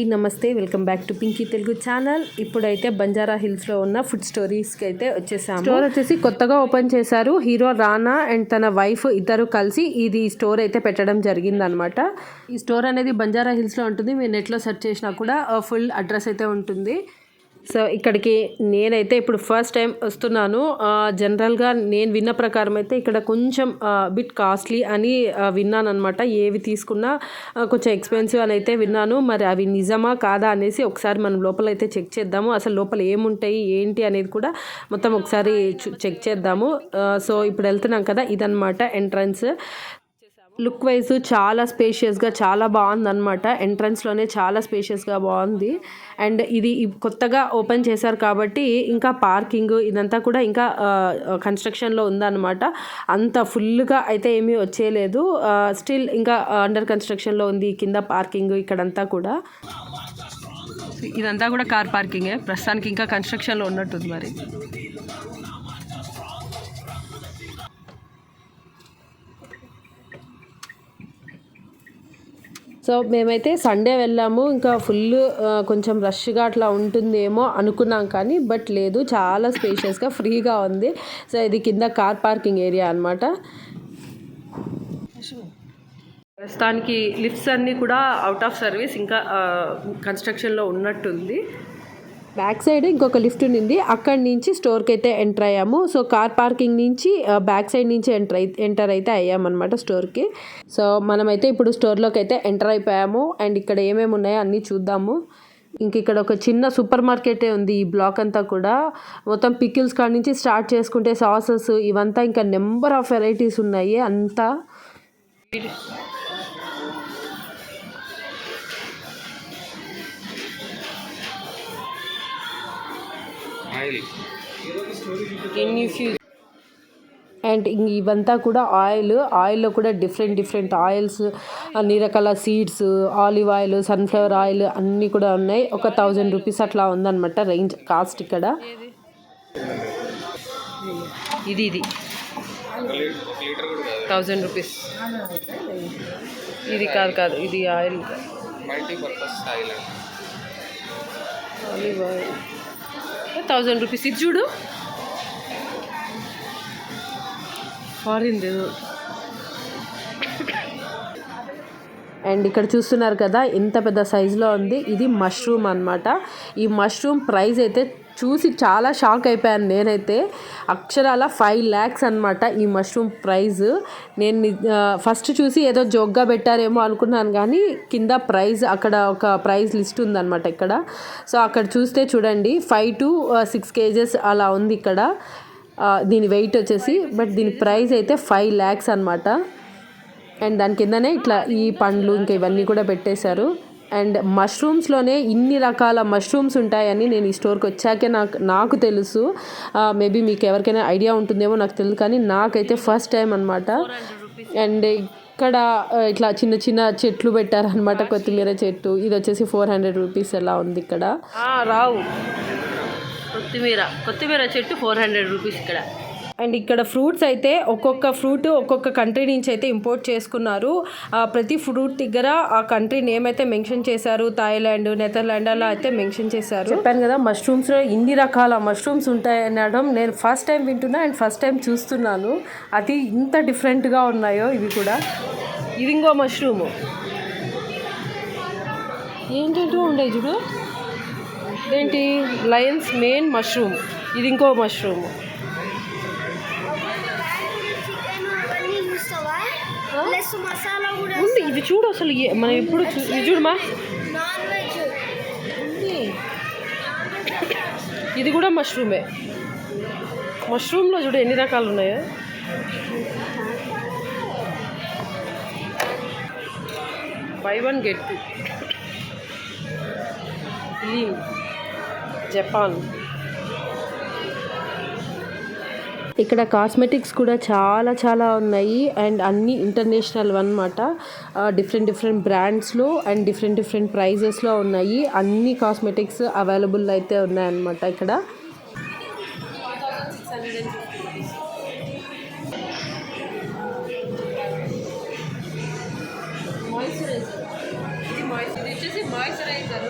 Hi నమస్తే. Welcome back to Pinky Telugu channel. ఇప్పుడైతే బంజారా హిల్స్లో ఉన్న ఫుడ్ స్టోరీస్కి అయితే వచ్చేసాము. స్టోర్ వచ్చేసి కొత్తగా ఓపెన్ చేశారు హీరో రానా అండ్ తన వైఫ్ ఇద్దరు కలిసి ఇది స్టోర్ అయితే పెట్టడం జరిగిందనమాట. ఈ స్టోర్ అనేది బంజారా హిల్స్లో ఉంటుంది. మీరు నెట్లో సెర్చ్ చేసినా కూడా ఫుల్ అడ్రస్ అయితే ఉంటుంది. సో ఇక్కడికి నేనైతే ఇప్పుడు ఫస్ట్ టైం వస్తున్నాను. జనరల్గా నేను విన్న ప్రకారం అయితే ఇక్కడ కొంచెం బిట్ కాస్ట్లీ అని విన్నాను అనమాట ఏవి తీసుకున్నా కొంచెం ఎక్స్పెన్సివ్ అని అయితే విన్నాను. మరి అవి నిజమా కాదా అనేసి ఒకసారి మనం లోపల అయితే చెక్ చేద్దాము. అసలు లోపల ఏముంటాయి ఏంటి అనేది కూడా మొత్తం ఒకసారి చెక్ చేద్దాము. సో ఇప్పుడు వెళ్తున్నాం కదా ఇదనమాట ఎంట్రన్స్ లుక్ వైజ్ చాలా స్పేషియస్గా చాలా బాగుంది అనమాట ఎంట్రన్స్లోనే చాలా స్పేషియస్గా బాగుంది. అండ్ ఇది కొత్తగా ఓపెన్ చేశారు కాబట్టి ఇంకా పార్కింగ్ ఇదంతా కూడా ఇంకా కన్స్ట్రక్షన్లో ఉందన్నమాట. అంత ఫుల్గా అయితే ఏమీ వచ్చేయలేదు. స్టిల్ ఇంకా అండర్ కన్స్ట్రక్షన్లో ఉంది కింద పార్కింగ్ ఇక్కడంతా కూడా. ఇదంతా కూడా కార్ పార్కింగే. ప్రస్తుతానికి ఇంకా కన్స్ట్రక్షన్లో ఉన్నట్టుంది మరి. సో మేమైతే సండే వెళ్ళాము. ఇంకా ఫుల్ కొంచెం రష్గా అట్లా ఉంటుందేమో అనుకున్నాం కానీ బట్ లేదు చాలా స్పేషియస్గా ఫ్రీగా ఉంది. సో ఇది కింద కార్ పార్కింగ్ ఏరియా అనమాట ప్రస్తుతానికి లిఫ్ట్స్ అన్నీ కూడా అవుట్ ఆఫ్ సర్వీస్ ఇంకా కన్స్ట్రక్షన్లో ఉన్నట్టుంది. బ్యాక్ సైడ్ ఇంకొక లిఫ్ట్ ఉంది అక్కడి నుంచి స్టోర్కి అయితే ఎంటర్ అయ్యాము. సో కార్ పార్కింగ్ నుంచి బ్యాక్ సైడ్ నుంచి ఎంటర్ అయి ఎంటర్ అయితే అయ్యామన్నమాట స్టోర్కి. సో మనమైతే ఇప్పుడు స్టోర్లోకి అయితే ఎంటర్ అయిపోయాము. అండ్ ఇక్కడ ఏమేమి ఉన్నాయో అన్నీ చూద్దాము. ఇంక ఇక్కడ ఒక చిన్న సూపర్ మార్కెటే ఉంది ఈ బ్లాక్ అంతా కూడా. మొత్తం పికిల్స్ కాడ నుంచి స్టార్ట్ చేసుకుంటే సాసెస్ ఇవంతా ఇంకా నెంబర్ ఆఫ్ వెరైటీస్ ఉన్నాయి అంతా. ఆయిల్. అండ్ ఇవంతా కూడా ఆయిల్ ఆయిల్లో కూడా డిఫరెంట్ డిఫరెంట్ ఆయిల్స్ అన్ని రకాల seeds olive oil sunflower oil అన్నీ కూడా ఉన్నాయి. ఒక థౌజండ్ రూపీస్ అట్లా ఉందన్నమాట రేంజ్ కాస్ట్ ఇక్కడ. ఇది ఇది. Thousand rupees. ఇది కాదు కాదు ఇది oil. Multipurpose oil olive oil. Thousand rupees. ఇది చూడు. ఫారిన్ అండ్ ఇక్కడ చూస్తున్నారు కదా ఇంత పెద్ద సైజులో ఉంది. ఇది మష్రూమ్ అన్నమాట. ఈ మష్రూమ్ ప్రైస్ అయితే చూసి చాలా షాక్ అయిపోయాను నేనైతే. అక్షరాల ఫైవ్ ల్యాక్స్ అనమాట ఈ మష్రూమ్ ప్రైస్ నేను ఫస్ట్ చూసి ఏదో జోక్గా పెట్టారేమో అనుకున్నాను కానీ కింద ప్రైస్ అక్కడ ఒక ప్రైస్ లిస్ట్ ఉందన్నమాట ఇక్కడ. సో అక్కడ చూస్తే చూడండి ఫైవ్ టు సిక్స్ కేజెస్ అలా ఉంది ఇక్కడ. దీని వెయిట్ వచ్చేసి బట్ దీని ప్రైస్ అయితే ఫైవ్ ల్యాక్స్ అనమాట అండ్ దాని కిందనే ఇట్లా ఈ పండ్లు ఇంకా ఇవన్నీ కూడా పెట్టేశారు. అండ్ మష్రూమ్స్లోనే ఇన్ని రకాల మష్రూమ్స్ ఉంటాయని నేను ఈ స్టోర్కి వచ్చాకే నాకు నాకు తెలుసు. మేబీ మీకు ఎవరికైనా ఐడియా ఉంటుందేమో నాకు తెలియదు కానీ నాకైతే ఫస్ట్ టైం అనమాట అండ్ ఇక్కడ ఇట్లా చిన్న చిన్న చెట్లు పెట్టారనమాట కొత్తిమీర చెట్టు. ఇది వచ్చేసి ఫోర్ హండ్రెడ్ రూపీస్ ఎలా ఉంది ఇక్కడ? రావు. కొత్తిమీర. కొత్తిమీర చెట్టు ఫోర్ హండ్రెడ్ రూపీస్ ఇక్కడ. అండ్ ఇక్కడ ఫ్రూట్స్ అయితే ఒక్కొక్క ఫ్రూట్ ఒక్కొక్క కంట్రీ నుంచి అయితే ఇంపోర్ట్ చేసుకున్నారు. ఆ, ప్రతి ఫ్రూట్ దగ్గర ఆ కంట్రీ నేమ్ అయితే మెన్షన్ చేశారు. థాయిలాండ్ నెదర్లాండ్ అలా అయితే మెన్షన్ చేశారు. చెప్పాను కదా మష్రూమ్స్లో ఇన్ని రకాల మష్రూమ్స్ ఉంటాయి అనడం నేను ఫస్ట్ టైం వింటున్నా అండ్ ఫస్ట్ టైం చూస్తున్నాను. అది ఇంత డిఫరెంట్గా ఉన్నాయో ఇవి కూడా. ఇది ఇంకో మష్రూము ఏంటంటూ ఉండే చూడు? ఏంటి లయన్స్ మెయిన్ మష్రూమ్ ఇది ఇంకో మష్రూమ్ ఉంది. ఇవి చూడు అసలు మనం ఎప్పుడు చూ- ఇది చూడమా? ఇది కూడా మష్రూమే. మష్రూమ్లో చూడు ఎన్ని రకాలు ఉన్నాయో. Buy one get two. Japan. ఇక్కడ కాస్మెటిక్స్ కూడా చాలా చాలా ఉన్నాయి. అండ్ అన్ని ఇంటర్నేషనల్ అనమాట డిఫరెంట్ డిఫరెంట్ బ్రాండ్స్లో అండ్ డిఫరెంట్ డిఫరెంట్ ప్రైజెస్లో ఉన్నాయి. అన్ని కాస్మెటిక్స్ అవైలబుల్ అయితే ఉన్నాయన్నమాట ఇక్కడ. మాయిశ్చరైజర్ ఇది ఇది వచ్చేసి మాయిశ్చరైజర్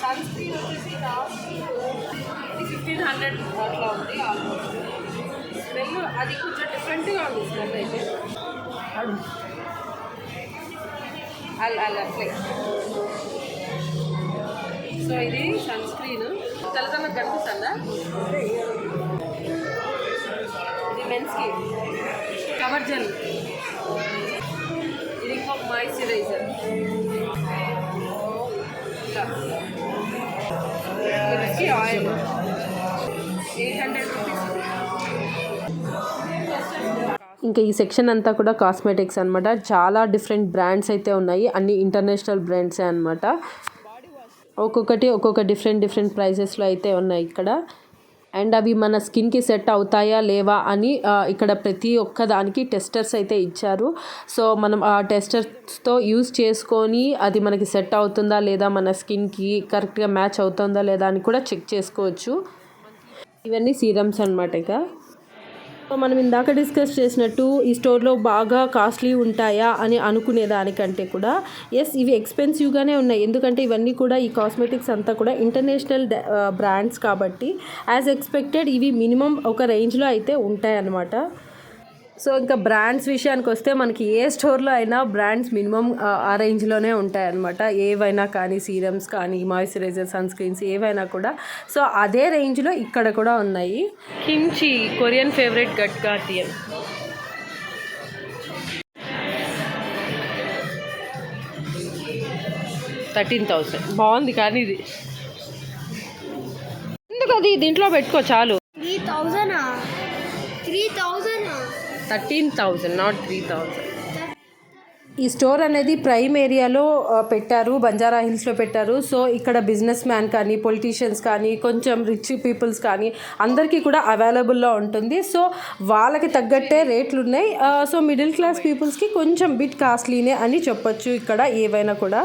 సన్ స్క్రీన్ వచ్చేసి కాస్ట్ ఫిఫ్టీన్ హండ్రెడ్ అట్లా ఉంది ఆల్మోస్ట్ స్మెల్ అది కొంచెం డిఫరెంట్గా ఉంది స్మెల్ అయితే. అలా అలా అట్లే సో ఇది సన్ స్క్రీన్. తెల్ల తెల్లగా కనిపిస్తుందా? ఇది మెన్స్కి కవర్ జెల్. ఇది ఇంకొక moisturiser oil eight hundred rupees. ఇంకా ఈ సెక్షన్ అంతా కూడా కాస్మెటిక్స్ అనమాట చాలా డిఫరెంట్ బ్రాండ్స్ అయితే ఉన్నాయి. అన్ని ఇంటర్నేషనల్ బ్రాండ్సే అనమాట ఒక్కొక్కటి ఒక్కొక్క డిఫరెంట్ డిఫరెంట్ ప్రైజెస్లో అయితే ఉన్నాయి ఇక్కడ. అండ్ అవి మన స్కిన్కి సెట్ అవుతాయా లేవా అని ఇక్కడ ప్రతి ఒక్క దానికి టెస్టర్స్ అయితే ఇచ్చారు. సో మనం ఆ టెస్టర్స్తో యూస్ చేసుకొని అది మనకి సెట్ అవుతుందా లేదా మన స్కిన్కి కరెక్ట్గా మ్యాచ్ అవుతుందా లేదా అని కూడా చెక్ చేసుకోవచ్చు. ఇవన్నీ సీరమ్స్ అనమాట ఇక. మనం ఇందాక డిస్కస్ చేసినట్టు ఈ స్టోర్లో బాగా కాస్ట్లీ ఉంటాయా అని అనుకునే దానికంటే కూడా ఎస్ ఇవి ఎక్స్పెన్సివ్గానే ఉన్నాయి. ఎందుకంటే ఇవన్నీ కూడా ఈ కాస్మెటిక్స్ అంతా కూడా ఇంటర్నేషనల్ బ్రాండ్స్ కాబట్టి యాజ్ ఎక్స్పెక్టెడ్ ఇవి మినిమం ఒక రేంజ్లో అయితే ఉంటాయి అన్నమాట సో ఇంకా బ్రాండ్స్ విషయానికి వస్తే మనకి ఏ స్టోర్లో అయినా బ్రాండ్స్ మినిమం ఆ రేంజ్లోనే ఉంటాయి అనమాట ఏవైనా కానీ సీరమ్స్ కానీ మాయిశ్చరైజర్ సన్ స్క్రీన్స్ ఏవైనా కూడా. సో అదే రేంజ్లో ఇక్కడ కూడా ఉన్నాయి. Kimchi Korean favourite gut guardian. Thirteen thousand. బాగుంది కానీ ఇది. ఎందుకు అది దీంట్లో పెట్టుకో చాలు. త్రీ థౌజండా three థౌజండా thirteen thousand not three thousand ఈ స్టోర్ అనేది ప్రైమ్ ఏరియాలో పెట్టారు బంజారా హిల్స్లో పెట్టారు. సో ఇక్కడ బిజినెస్ మ్యాన్ కానీ పొలిటీషియన్స్ కానీ కొంచెం రిచ్ పీపుల్స్ కానీ అందరికీ కూడా అవైలబుల్లో ఉంటుంది. సో వాళ్ళకి తగ్గట్టే రేట్లు ఉన్నాయి సో మిడిల్ క్లాస్ పీపుల్స్కి కొంచెం బిట్ కాస్ట్లీనే అని చెప్పొచ్చు ఇక్కడ ఏవైనా కూడా.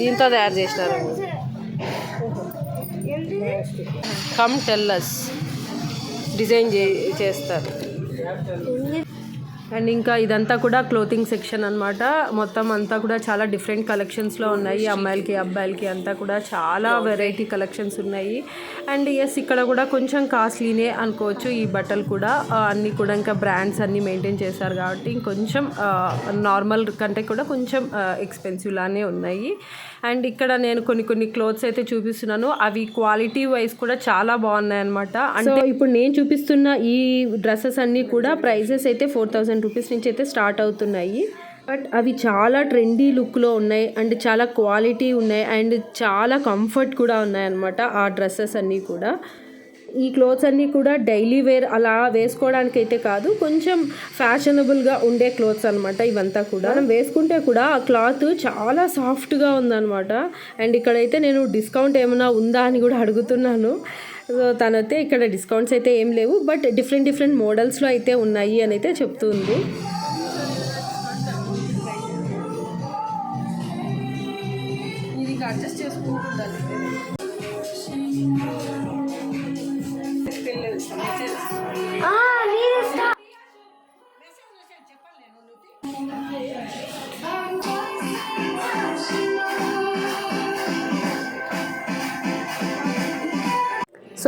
దీంతో తయారు చేసినారు. కమ్ టెల్లస్ డిజైన్ చే చేస్తారు. అండ్ ఇంకా ఇదంతా కూడా క్లోతింగ్ సెక్షన్ అన్నమాట. మొత్తం అంతా కూడా చాలా డిఫరెంట్ కలెక్షన్స్లో ఉన్నాయి. అమ్మాయిలకి అబ్బాయిలకి అంతా కూడా చాలా వెరైటీ కలెక్షన్స్ ఉన్నాయి. అండ్ ఎస్ ఇక్కడ కూడా కొంచెం కాస్ట్లీనే అనుకోవచ్చు ఈ బట్టలు కూడా. అన్నీ కూడా ఇంకా బ్రాండ్స్ అన్నీ మెయింటైన్ చేశారు కాబట్టి ఇంకొంచెం నార్మల్ కంటే కూడా కొంచెం ఎక్స్పెన్సివ్ లానే ఉన్నాయి. అండ్ ఇక్కడ నేను కొన్ని కొన్ని క్లోత్స్ అయితే చూపిస్తున్నాను. అవి క్వాలిటీ వైజ్ కూడా చాలా బాగున్నాయి అనమాట అంటే ఇప్పుడు నేను చూపిస్తున్న ఈ డ్రెస్సెస్ అన్నీ కూడా ప్రైజెస్ అయితే ఫోర్ థౌజండ్ రూపీస్ నుంచి అయితే స్టార్ట్ అవుతున్నాయి. బట్ అవి చాలా ట్రెండీ లుక్లో ఉన్నాయి. అండ్ చాలా క్వాలిటీ ఉన్నాయి. అండ్ చాలా కంఫర్ట్ కూడా ఉన్నాయి అనమాట ఆ డ్రెస్సెస్ అన్నీ కూడా. ఈ క్లోత్స్ అన్నీ కూడా డైలీ వేర్ అలా వేసుకోవడానికి అయితే కాదు. కొంచెం ఫ్యాషనబుల్గా ఉండే క్లోత్స్ అనమాట ఇవంతా కూడా. మనం వేసుకుంటే కూడా ఆ క్లాత్ చాలా సాఫ్ట్గా ఉందన్నమాట. అండ్ ఇక్కడైతే నేను డిస్కౌంట్ ఏమైనా ఉందా అని కూడా అడుగుతున్నాను. సో తనైతే ఇక్కడ డిస్కౌంట్స్ అయితే ఏం లేవు బట్ డిఫరెంట్ డిఫరెంట్ మోడల్స్లో అయితే ఉన్నాయి అని అయితే చెప్తుంది.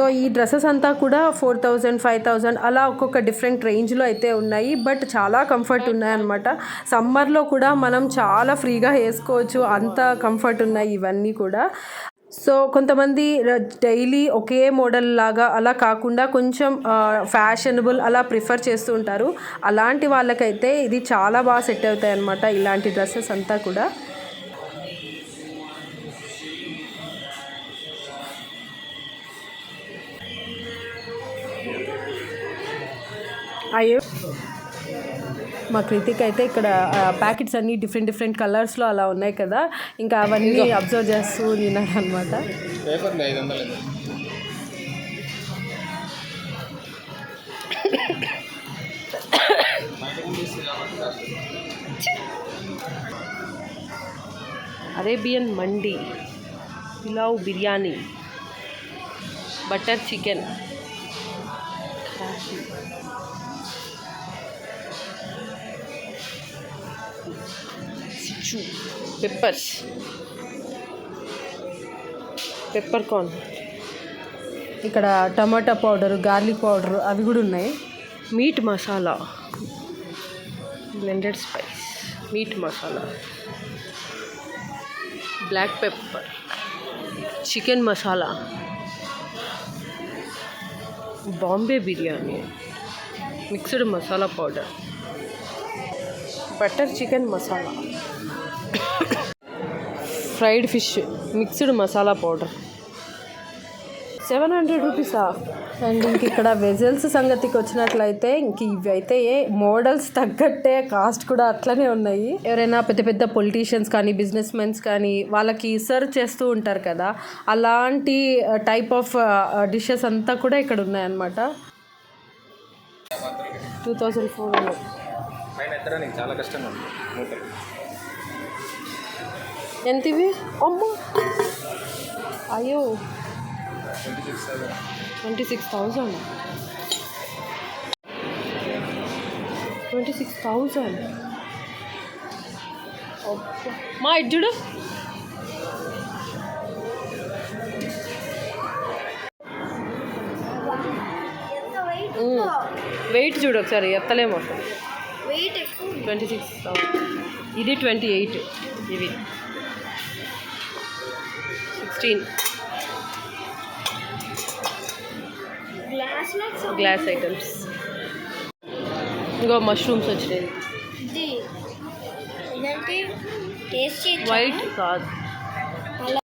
సో ఈ డ్రెస్సెస్ అంతా కూడా ఫోర్ థౌజండ్ ఫైవ్ థౌజండ్ అలా ఒక్కొక్క డిఫరెంట్ రేంజ్లో అయితే ఉన్నాయి. బట్ చాలా కంఫర్ట్ ఉన్నాయన్నమాట. సమ్మర్లో కూడా మనం చాలా ఫ్రీగా వేసుకోవచ్చు. అంత కంఫర్ట్ ఉన్నాయి ఇవన్నీ కూడా. సో కొంతమంది డైలీ ఒకే మోడల్ లాగా అలా కాకుండా కొంచెం ఫ్యాషనబుల్ అలా ప్రిఫర్ చేస్తూ ఉంటారు. అలాంటి వాళ్ళకైతే ఇది చాలా బాగా సెట్ అవుతాయి అన్నమాట ఇలాంటి డ్రెస్సెస్ అంతా కూడా. అయ్యో. మా కృతిక్ అయితే ఇక్కడ ప్యాకెట్స్ అన్నీ డిఫరెంట్ డిఫరెంట్ కలర్స్లో అలా ఉన్నాయి కదా. ఇంకా అవన్నీ అబ్జర్వ్ చేస్తూ తిన్నాడు అనమాట Arabian mandi pulao biryani butter chicken peppers pepper. Corn. ఇక్కడ టమాటా పౌడర్ గార్లిక్ పౌడర్ అవి కూడా ఉన్నాయి. Meat masala. Blended spice meat masala. Black pepper chicken masala Bombay biryani mixed masala powder butter chicken masala fried fish mixed masala powder. Seven hundred రూపీసా? And ఇంక ఇక్కడ vessels సంగతికి వచ్చినట్లయితే ఇంక ఇవి అయితే models తగ్గట్టే కాస్ట్ కూడా అట్లనే ఉన్నాయి. ఎవరైనా పెద్ద పెద్ద పొలిటీషియన్స్ కానీ బిజినెస్ మెన్స్ కానీ వాళ్ళకి సర్వ్ చేస్తూ ఉంటారు కదా అలాంటి టైప్ ఆఫ్ డిషెస్ అంతా కూడా ఇక్కడ ఉన్నాయన్నమాట. టూ థౌజండ్ ఫోర్ చాలా కష్టంగా ఉంది. ఎంత ఇవి అమ్మో! అయ్యో! Twenty six thousand. Twenty six thousand. మా ఇడ్జుడు వెయిట్ చూడు ఒకసారి ఎత్తలేము. ట్వంటీ సిక్స్ ఇది ట్వంటీ ఎయిట్. ఇవి sixteen glass likes glass items ఇంకో మష్రూమ్స్ వచ్చినాయి ఇది ఇదంటే టేస్ట్ వైట్ కాదు అలా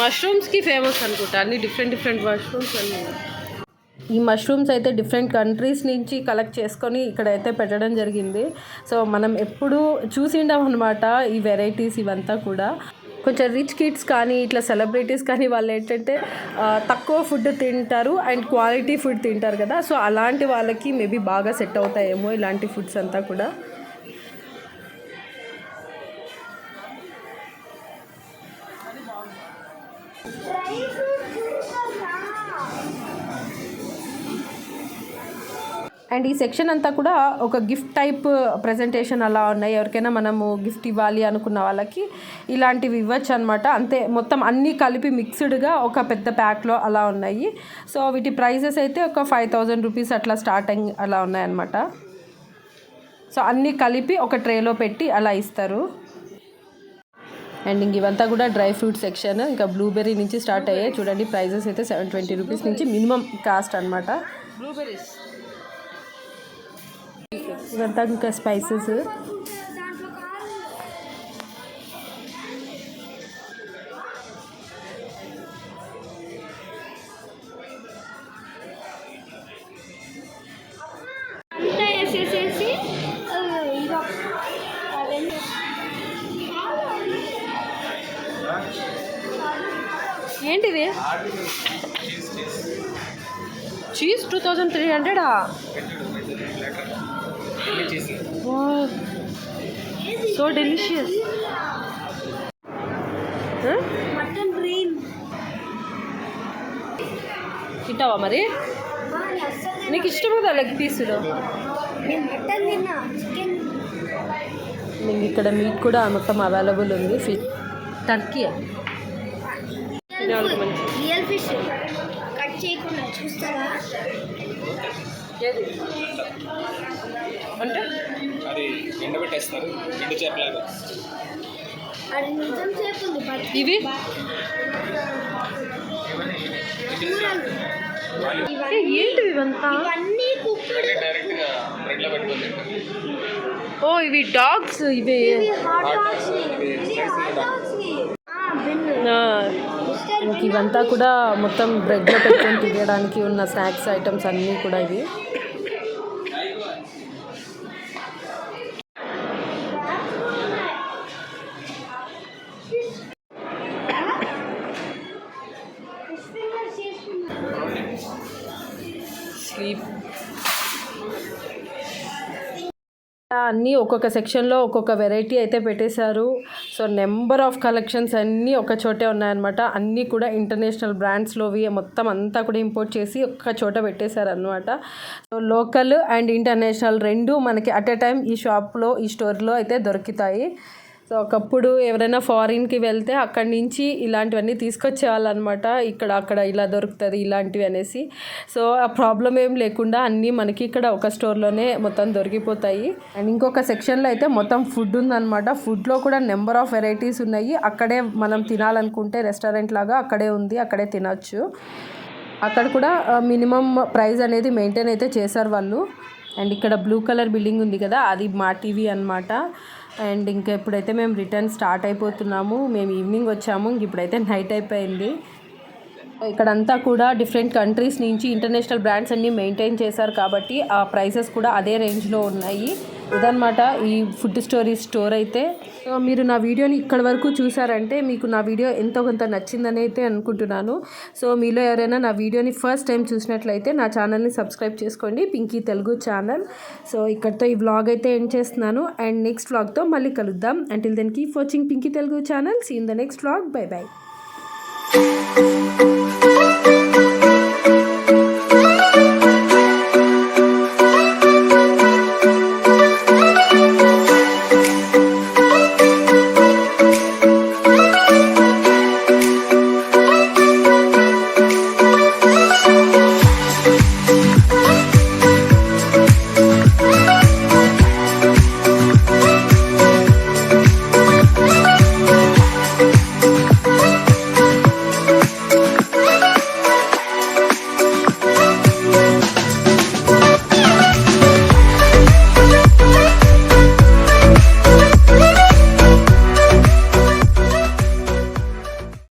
మష్రూమ్స్కి ఫేమస్ అనుకుంటా అన్ని డిఫరెంట్ డిఫరెంట్ మష్రూమ్స్ అన్ని ఈ మష్రూమ్స్ అయితే డిఫరెంట్ కంట్రీస్ నుంచి కలెక్ట్ చేసుకొని ఇక్కడైతే పెట్టడం జరిగింది. సో మనం ఎప్పుడు చూసిండాం అనమాట ఈ వెరైటీస్ ఇవంతా కూడా. కొంచెం రిచ్ కిడ్స్ కానీ ఇట్లా సెలబ్రిటీస్ కానీ వాళ్ళు ఏంటంటే తక్కువ ఫుడ్ తింటారు అండ్ క్వాలిటీ ఫుడ్ తింటారు కదా. సో అలాంటి వాళ్ళకి మేబీ బాగా సెట్ అవుతాయేమో ఇలాంటి ఫుడ్స్ అంతా కూడా. అండ్ ఈ సెక్షన్ అంతా కూడా ఒక గిఫ్ట్ టైప్ ప్రజెంటేషన్ అలా ఉన్నాయి. ఎవరికైనా మనము గిఫ్ట్ ఇవ్వాలి అనుకున్న వాళ్ళకి ఇలాంటివి ఇవ్వచ్చు అనమాట అంతే మొత్తం అన్నీ కలిపి మిక్స్డ్గా ఒక పెద్ద ప్యాక్లో అలా ఉన్నాయి. సో వీటి ప్రైజెస్ అయితే ఒక ఫైవ్ థౌజండ్ రూపీస్ అట్లా స్టార్టింగ్ అలా ఉన్నాయన్నమాట సో అన్నీ కలిపి ఒక ట్రేలో పెట్టి అలా ఇస్తారు. అండ్ ఇంక ఇవంతా కూడా డ్రై ఫ్రూట్ సెక్షన్ ఇంకా బ్లూబెర్రీ నుంచి స్టార్ట్ అయ్యాయి. చూడండి ప్రైజెస్ అయితే సెవెన్ ట్వంటీ రూపీస్ నుంచి మినిమం కాస్ట్ అనమాట బ్లూబెర్రీస్. ఇవంతా ఇంకా స్పైసెస్ ఏంటిది? చీజ్ టూ థౌజండ్ త్రీ హండ్రెడా? సో డెలిషియస్ మటన్ గ్రీన్ తింటావా మరి? నీకు ఇష్టం కదా లెగ్ పీసులు? నేను మీకు ఇక్కడ మీట్ కూడా మొత్తం అవైలబుల్ ఉంది. ఫిష్ టర్కీ రియల్ నాలుగు మంచి రియల్ ఫిష్ కట్ చేయకుండా చూస్తారా ఏది? అంటే? అది ఎండబెట్టేస్తారు ఎండు చేపలాగా. ఇవి? చూడాలి ఏ, ఇవన్నీ ఏంటివి ఇవంతా ఓ ఇవి డాగ్స్ ఇవి ఇవంతా కూడా మొత్తం బ్రెడ్లో పెట్టుకొని తినడానికి ఉన్న స్నాక్స్ ఐటమ్స్ అన్నీ కూడా ఇవి. స్లీప్ అన్నీ ఒక్కొక్క సెక్షన్లో ఒక్కొక్క వెరైటీ అయితే పెట్టేశారు. సో నెంబర్ ఆఫ్ కలెక్షన్స్ అన్నీ ఒక చోటే ఉన్నాయన్నమాట. అన్నీ కూడా ఇంటర్నేషనల్ బ్రాండ్స్లోవి మొత్తం అంతా కూడా ఇంపోర్ట్ చేసి ఒక్క చోట పెట్టేశారు అనమాట సో లోకల్ అండ్ ఇంటర్నేషనల్ రెండు మనకి అట్ ఎ టైం ఈ షాప్లో ఈ స్టోర్లో అయితే దొరుకుతాయి. సో ఒకప్పుడు ఎవరైనా ఫారిన్కి వెళ్తే అక్కడి నుంచి ఇలాంటివన్నీ తీసుకొచ్చేవాళ్ళనమాట. ఇక్కడ అక్కడ ఇలా దొరుకుతుంది ఇలాంటివి అనేసి. సో ఆ ప్రాబ్లం ఏం లేకుండా అన్నీ మనకి ఇక్కడ ఒక స్టోర్లోనే మొత్తం దొరికిపోతాయి. అండ్ ఇంకొక సెక్షన్లో అయితే మొత్తం ఫుడ్ ఉందన్నమాట ఫుడ్లో కూడా నెంబర్ ఆఫ్ వెరైటీస్ ఉన్నాయి. అక్కడే మనం తినాలనుకుంటే రెస్టారెంట్ లాగా అక్కడే ఉంది అక్కడే తినచ్చు. అక్కడ కూడా మినిమం ప్రైస్ అనేది మెయింటైన్ అయితే చేశారు వాళ్ళు. అండ్ ఇక్కడ బ్లూ కలర్ బిల్డింగ్ ఉంది కదా అది మా టీవీ అనమాట అండ్ ఇంకా ఇప్పుడైతే మేము రిటర్న్ స్టార్ట్ అయిపోతున్నాము. మేము ఈవినింగ్ వచ్చాము. ఇంక ఇప్పుడైతే నైట్ అయిపోయింది. ఇక్కడంతా కూడా డిఫరెంట్ కంట్రీస్ నుంచి ఇంటర్నేషనల్ బ్రాండ్స్ అన్నీ మెయింటైన్ చేశారు కాబట్టి ఆ ప్రైసెస్ కూడా అదే రేంజ్లో ఉన్నాయి. ఇదనమాట ఈ ఫుడ్ స్టోరీ స్టోర్ అయితే. సో మీరు నా వీడియోని ఇక్కడ వరకు చూసారంటే మీకు నా వీడియో ఎంతో కొంత నచ్చిందని అయితే అనుకుంటున్నాను. సో మీలో ఎవరైనా నా వీడియోని ఫస్ట్ టైం చూసినట్లయితే నా ఛానల్ని సబ్స్క్రైబ్ చేసుకోండి పింకీ తెలుగు ఛానల్. సో ఇక్కడితో ఈ వ్లాగ్ అయితే ఎండ్ చేస్తున్నాను. అండ్ నెక్స్ట్ వ్లాగ్తో మళ్ళీ కలుద్దాం. Until then keep watching Pinky Telugu channel see in the next vlog bye bye